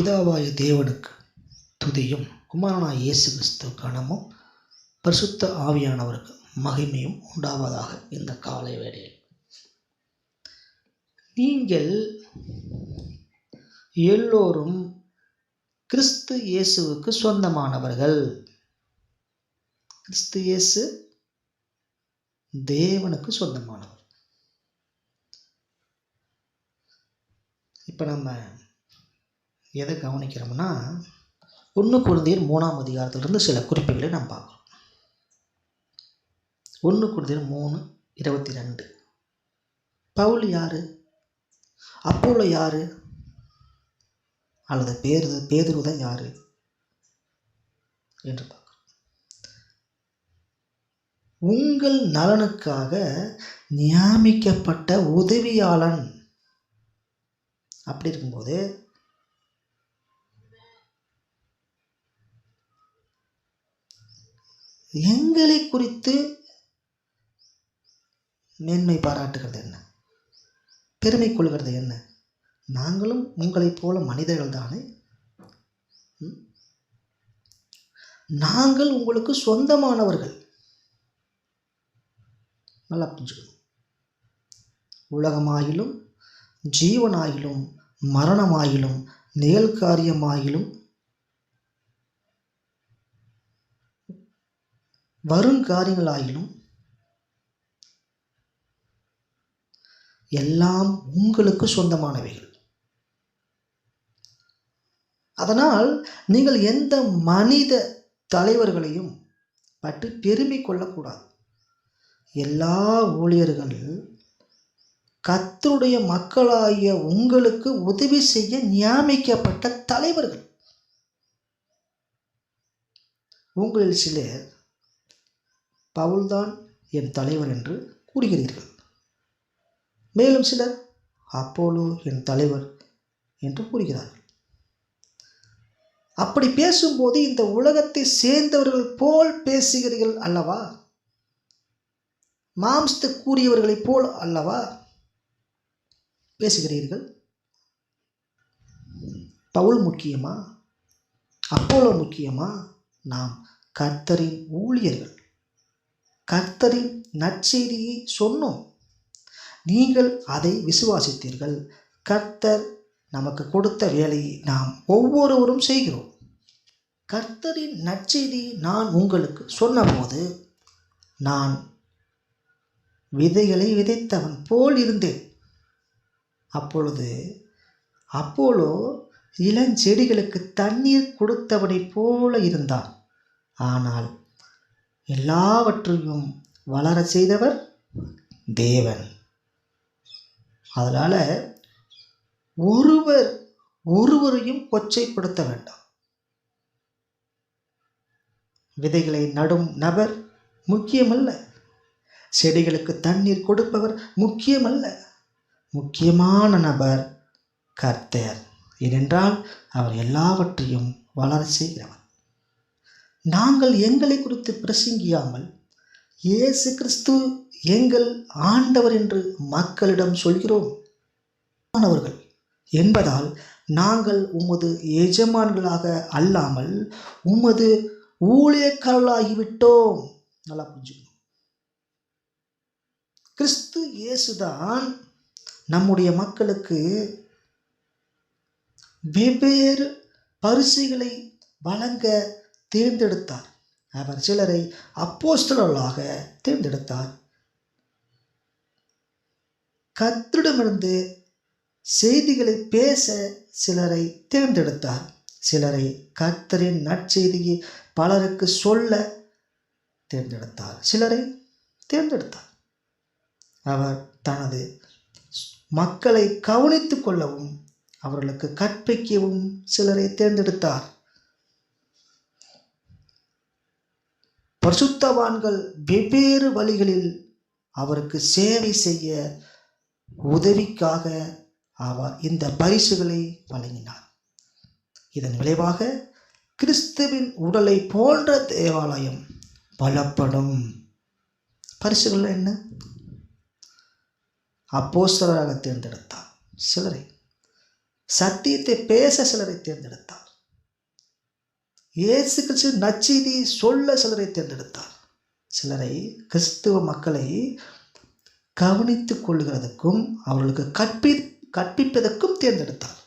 பிதாவாய தேவனுக்கு துதியும். குமாரனாய் இயேசு கிறிஸ்து கணமும் பரிசுத்த ஆவியானவருக்கு மகிமையும் உண்டாவதாக இந்த காலை வேளையில். நீங்கள் எல்லோரும் கிறிஸ்து இயேசுவுக்கு சொந்தமானவர்கள். கிறிஸ்து இயேசு தேவனுக்கு சொந்தமானவர். இப்போ நம்ம எதை கவனிக்கிறோம்னா ஒன்று குழந்தையர் மூணாம் அதிகாரத்திலிருந்து சில குறிப்புகளை நாம் பார்க்குறோம். ஒன்று குழந்தையர் மூணு இருபத்தி ரெண்டு. பவுல் யார்? அப்போலோ யார்? அல்லது பேரு பேதுருதான் யார்? என்று பார்க்குறோம். உங்கள் நலனுக்காக நியமிக்கப்பட்ட உதவியாளன் அப்படி இருக்கும்போது எங்களை குறித்து மேன்மை பாராட்டுகிறது என்ன? பெருமை கொள்கிறது என்ன? நாங்களும் உங்களைப் போல மனிதர்கள் தானே? நாங்கள் உங்களுக்கு சொந்தமானவர்கள். நல்லா புரிஞ்சுக்கணும். உலகமாயிலும் ஜீவனாயிலும் மரணமாயிலும் நிகழ்காரியமாயிலும் வருங்காரியங்களாயிலும் எல்லாம் உங்களுக்கு சொந்தமானவைகள். அதனால் நீங்கள் எந்த மனித தலைவர்களையும் பற்றி பெருமை கொள்ளக்கூடாது. எல்லா ஊழியர்கள் கத்தருடைய மக்களாகிய உங்களுக்கு உதவி செய்ய நியமிக்கப்பட்ட தலைவர்கள். உங்களில் சிலர் பவுல்தான் என் தலைவர் என்று கூறுகிறீர்கள். மேலும் சிலர் அப்போலோ என் தலைவர் என்று கூறுகிறார்கள். அப்படி பேசும்போது இந்த உலகத்தை சேர்ந்தவர்கள் போல் பேசுகிறீர்கள் அல்லவா? மாம்சத்தை கூறியவர்களைப் போல் அல்லவா பேசுகிறீர்கள்? பவுல் முக்கியமா? அப்போலோ முக்கியமா? நாம் கர்த்தரின் ஊழியர்கள். கர்த்தரின் நற்செய்தியை சொன்னோம். நீங்கள் அதை விசுவாசித்தீர்கள். கர்த்தர் நமக்கு கொடுத்த வேலையை நாம் ஒவ்வொருவரும் செய்கிறோம். கர்த்தரின் நற்செய்தியை நான் உங்களுக்கு சொன்னபோது நான் விதைகளை விதைத்தவன் போல் இருந்தேன். அப்பொழுது அப்போலோ இளஞ்செடிகளுக்கு தண்ணீர் கொடுத்தவனைப் போல இருந்தான். ஆனால் எல்லாவற்றையும் வளர செய்தவர் தேவன். அதனால் ஒருவர் ஒருவரையும் கொச்சைப்படுத்த வேண்டாம். விதைகளை நடும் நபர் முக்கியமல்ல. செடிகளுக்கு தண்ணீர் கொடுப்பவர் முக்கியமல்ல. முக்கியமான நபர் கர்த்தர். ஏனென்றால் அவர் எல்லாவற்றையும் வளர செய்கிறவர். நாங்கள் எங்களை குறித்து பிரசங்கியாமல் இயேசு கிறிஸ்து எங்கள் ஆண்டவர் என்று மக்களிடம் சொல்கிறோம். மாணவர்கள் என்பதால் நாங்கள் உமது எஜமான்களாக அல்லாமல் உமது ஊழியக்காரர்களாகிவிட்டோம். நல்லா புரிஞ்சுக்கணும். கிறிஸ்து இயேசுதான் நம்முடைய மக்களுக்கு வெவ்வேறு பரிசுகளை வழங்க தேர்ந்தெடுத்தார். அவர் சிலரை அப்போஸ்தலர்களாக தேர்ந்தெடுத்தார். கத்திடமிருந்து செய்திகளை பேச சிலரை தேர்ந்தெடுத்தார். சிலரை கர்த்தரின் நற்செய்தியை பலருக்கு சொல்ல தேர்ந்தெடுத்தார். சிலரை தேர்ந்தெடுத்தார். அவர் தனது மக்களை கவனித்து கொள்ளவும் அவர்களுக்கு கற்பிக்கவும் சிலரை தேர்ந்தெடுத்தார். பரிசுத்தவான்கள் வெவ்வேறு வழிகளில் அவருக்கு சேவை செய்ய உதவிக்காக அவர் இந்த பரிசுகளை வழங்கினார். இதன் விளைவாக கிறிஸ்துவின் உடலை போன்ற தேவாலயம் பலப்படும். பரிசுகள் என்ன? அப்போஸ்தலராக தேர்ந்தெடுத்தார் சிலரை. சத்தியத்தை பேச சிலரை தேர்ந்தெடுத்தார். இயேசு கிறிஸ்து நச்செய்தி சொல்ல சிலரை தேர்ந்தெடுத்தார். சிலரை கிறிஸ்துவ மக்களை கவனித்துக் கொள்கிறதுக்கும் அவர்களுக்கு கற்பி கற்பிப்பதற்கும் தேர்ந்தெடுத்தார்.